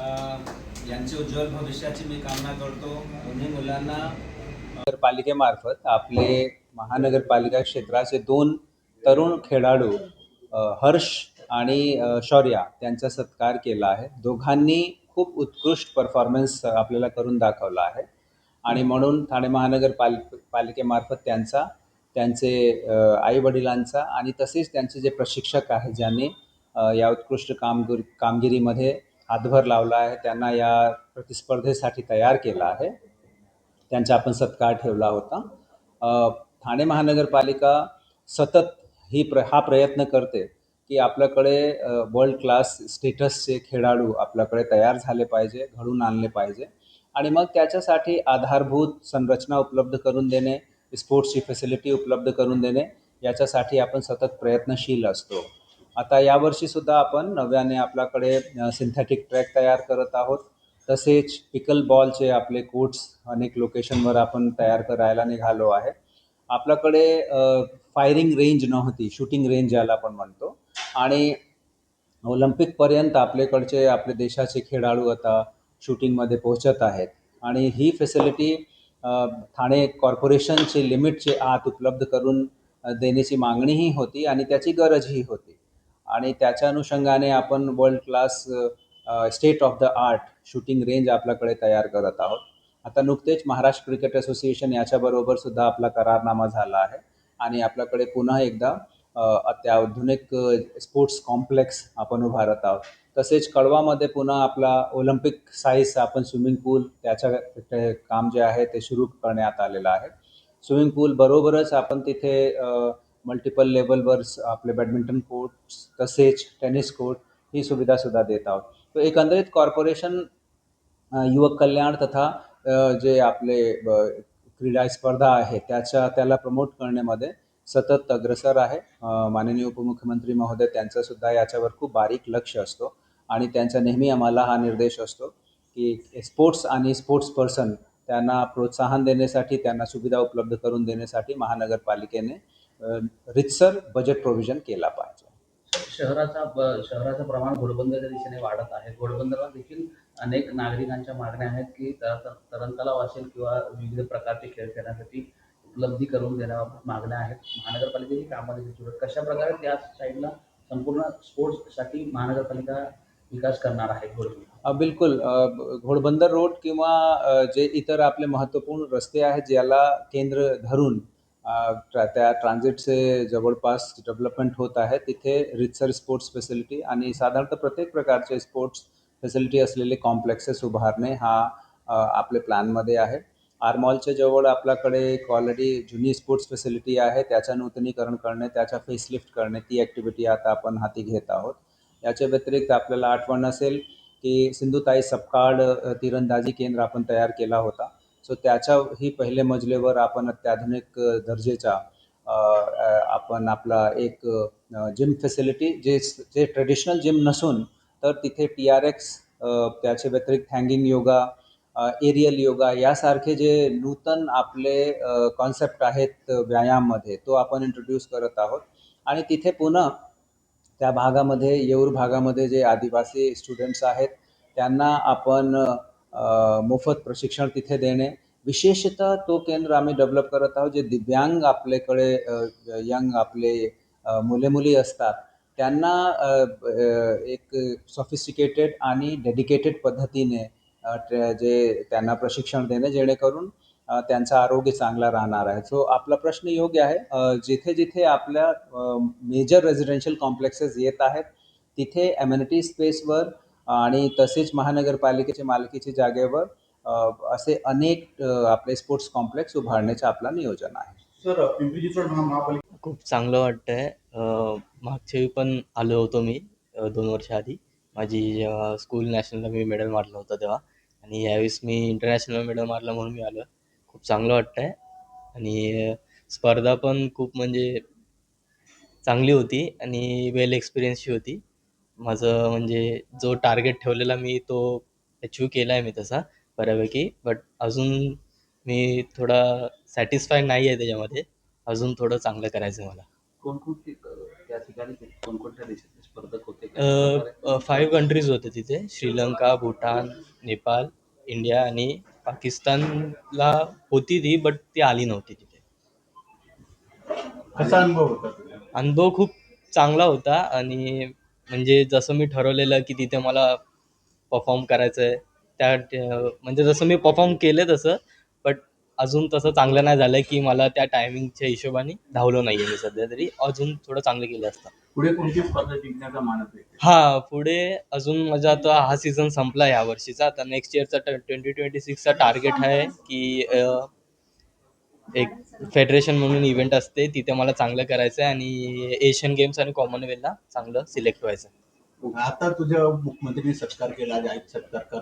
यांचे उज्ज्वल भविष्याची मी कामना करतो. दोन्ही मुलांना नगरपालिकेमार्फत आपले महानगरपालिका क्षेत्राचे दोन तरुण खेळाडू हर्ष आणि शौर्या त्यांचा सत्कार केला आहे. दोघांनी खूप उत्कृष्ट परफॉर्मन्स आपल्याला करून दाखवला आहे. आणि म्हणून ठाणे महानगरपाल पालिकेमार्फत त्यांचा त्यांचे आईवडिलांचा आणि तसेच त्यांचे जे प्रशिक्षक आहे ज्यांनी या उत्कृष्ट कामगिरी कामगिरीमध्ये हातभार लावला आहे त्यांना या प्रतिस्पर्धेसाठी तयार केला आहे. त्यांचा आपण सत्कार ठेवला होता. ठाणे महानगरपालिका सतत ही प्र हा प्रयत्न करते की आपल्याकडे वर्ल्ड क्लास स्टेटसचे खेळाडू आपल्याकडे तयार झाले पाहिजे घडून आणले पाहिजे. आणि मग त्याच्यासाठी आधारभूत संरचना उपलब्ध करून देणे स्पोर्ट्सची फॅसिलिटी उपलब्ध करून देणे याच्यासाठी आपण सतत प्रयत्नशील असतो. आता यावर्षीसुद्धा आपण नव्याने आपल्याकडे सिंथेटिक ट्रॅक तयार करत आहोत. तसेच पिकल बॉलचे आपले कोट्स अनेक लोकेशनवर आपण तयार करायला निघालो आहे. आपल्याकडे फायरिंग रेंज नव्हती शूटिंग रेंज ज्याला आपण म्हणतो. आणि ऑलिम्पिकपर्यंत आपल्याकडचे आपले देशाचे खेळाडू आता शूटिंगमध्ये पोहोचत आहेत. आणि ही फॅसिलिटी ठाणे कॉर्पोरेशनचे लिमिटचे आत उपलब्ध करून देण्याची मागणीही होती आणि त्याची गरजही होती. आणि त्याच्या अनुषंगाने आपण world class state of the art shooting range आपल्याकडे तयार करत आहोत. आता नुकतेच महाराष्ट्र क्रिकेट असोसिएशन याच्याबरोबर सुद्धा आपला करारनामा झाला आहे. आणि आपल्याकडे पुन्हा एकदा अत्याधुनिक स्पोर्ट्स कॉम्प्लेक्स आपण उभारत आहोत. तसेच कळवामध्ये पुन्हा आपला ऑलिम्पिक साईजचा आपण स्विमिंग पूल त्याच्या काम जे आहे ते सुरू करण्यात आलेलं आहे. स्विमिंग पूल बरोबरच आपण तिथे मल्टिपल लेवलवर आपले बॅडमिंटन कोर्ट्स तसेच टेनिस कोर्ट ही सुविधासुद्धा देत आहोत. तर एकंदरीत कॉर्पोरेशन युवक कल्याण तथा जे आपले ब- क्रीडा स्पर्धा आहे त्याच्या त्याला प्रमोट करण्यामध्ये सतत अग्रसर आहे. माननीय उपमुख्यमंत्री महोदय त्यांचासुद्धा याच्यावर खूप बारीक लक्ष असतो आणि त्यांचा नेहमी आम्हाला हा निर्देश असतो की स्पोर्ट्स आणि स्पोर्ट्स पर्सन त्यांना प्रोत्साहन देण्यासाठी त्यांना सुविधा उपलब्ध करून देण्यासाठी महानगरपालिकेने रितसर बजेट प्रोव्हिजन केला पाहिजे. शहराचा शहराचं प्रमाण घोडबंदरच्या दिशेने वाढत आहे. घोडबंदरला देखील अनेक नागरिकांच्या मागण्या आहेत की तर- तरण तलाव असेल किंवा विविध प्रकारचे खेळ खेळण्यासाठी उपलब्धी करून देण्याबाबत मागण्या आहेत. महानगरपालिकेची कामं देखील. कशा प्रकारे त्या साईडला संपूर्ण स्पोर्ट्ससाठी महानगरपालिका विकास करणार आहे घोडबंदर? बिलकुल. घोडबंदर रोड किंवा जे इतर आपले महत्त्वपूर्ण रस्ते आहेत ज्याला केंद्र धरून ट्रा- त्या ट्रान्झिटचे जवळपास डेव्हलपमेंट होत आहे. तिथे रितसर स्पोर्ट्स फॅसिलिटी आणि साधारणतः प्रत्येक प्रकारचे स्पोर्ट्स फॅसिलिटी असलेले कॉम्प्लेक्सेस उभारणे हा आपल्या प्लॅनमध्ये आहे. आरमॉलच्या जवळ आपल्याकडे एक ऑलरेडी जुनी स्पोर्ट्स फॅसिलिटी आहे. त्याचं नूतनीकरण करणे त्याच्या फेसलिफ्ट करणे ती ॲक्टिव्हिटी आता आपण हाती घेत आहोत. याच्या व्यतिरिक्त आपल्याला आठवण असेल की सिंधुताई सपकाळ तिरंदाजी केंद्र आपण तयार केला होता. सो त्याच्याही पहिले मजलेवर आपण अत्याधुनिक दर्जेचा आपण आपला एक जिम फॅसिलिटी जे जे ट्रेडिशनल जिम नसून तर तिथे टी आर एक्स त्याच्या व्यतिरिक्त हँगिंग योगा एरियल योगा यासारखे जे नूतन आपले कॉन्सेप्ट आहेत व्यायाममध्ये तो आपण इंट्रोड्यूस करत आहोत. आणि तिथे पुन्हा त्या भागामध्ये येऊर भागामध्ये जे आदिवासी स्टुडंट्स आहेत त्यांना आपण मोफत प्रशिक्षण तिथे देणे. विशेषतः तो केंद्र आम्ही डेव्हलप करत आहोत जे दिव्यांग आपल्याकडे यंग आपले मुले मुली असतात त्यांना एक सॉफिस्टिकेटेड आणि डेडिकेटेड पद्धतीने जे त्यांना प्रशिक्षण देणे जेणेकरून त्यांचा त्यांचं आरोग्य चांगला राहणार आहे. सो आपला प्रश्न योग्य आहे. जिथे जिथे आपल्या मेजर रेझिडेन्शियल कॉम्प्लेक्सेस येत आहेत तिथे ॲम्युनिटी स्पेसवर आणि तसेच महानगरपालिकेच्या मालकीच्या जागेवर असे अनेक आपले स्पोर्ट्स कॉम्प्लेक्स उभारण्याचं आपलं नियोजन आहे. सर पिंपरी चिंचवड महापालिका खूप चांगलं वाटतंय. मागच्या वेळी पण आलो होतो मी दोन वर्ष आधी. माझी जेव्हा स्कूल नॅशनलला मी मेडल मारलं होतं तेव्हा. आणि यावेळेस मी इंटरनॅशनल मेडल मारलं म्हणून मी आलो खूप चांगलं वाटतंय. आणि स्पर्धा पण खूप म्हणजे चांगली होती आणि वेल एक्सपिरियन्सची होती. माझं म्हणजे जो टार्गेट ठेवलेला मी तो अचीव केला आहे मी तसा बऱ्यापैकी. बट अजून मी थोडा सॅटिस्फाय नाही आहे त्याच्यामध्ये. अजून थोडं चांगलं करायचं आहे मला. कोणकोणती त्या ठिकाणी कोणकोणत्या देशातल्या स्पर्धक होते? कशा प्रकारे? फाईव्ह कंट्रीज होते तिथे. श्रीलंका भूटान नेपाळ इंडिया आणि पाकिस्तानला होती ती बट ती आली नव्हती तिथे. कसा अनुभव होता? अनुभव खूप चांगला होता आणि म्हणजे जसं मी ठरवलेलं की तिथे मला परफॉर्म करायचं आहे त्या म्हणजे जसं मी परफॉर्म केलं तसं बट अजून तसं चांगलं नाही झालं की मला त्या टायमिंगच्या हिशोबाने धावलो नाही आहे मी सध्या तरी. अजून थोडं चांगलं केलं असतं. पुढे कोणती स्पर्धा जिंकण्याचा मानस आहे? हा पुढे अजून माझा आता हा सीझन संपला या वर्षीचा. आता नेक्स्ट इयरचा ट्वेंटी ट्वेंटी सिक्सचा टार्गेट आहे की एक फेडरेशन म्हणून इव्हेंट असते तिथे मला चांगलं करायचं आहे आणि एशियन गेम्स आणि कॉमनवेल्थला चांगलं सिलेक्ट व्हायचं आहे आता तुझ्या मुख्यमंत्र्यांनी सत्कार केला जाहीर सत्कार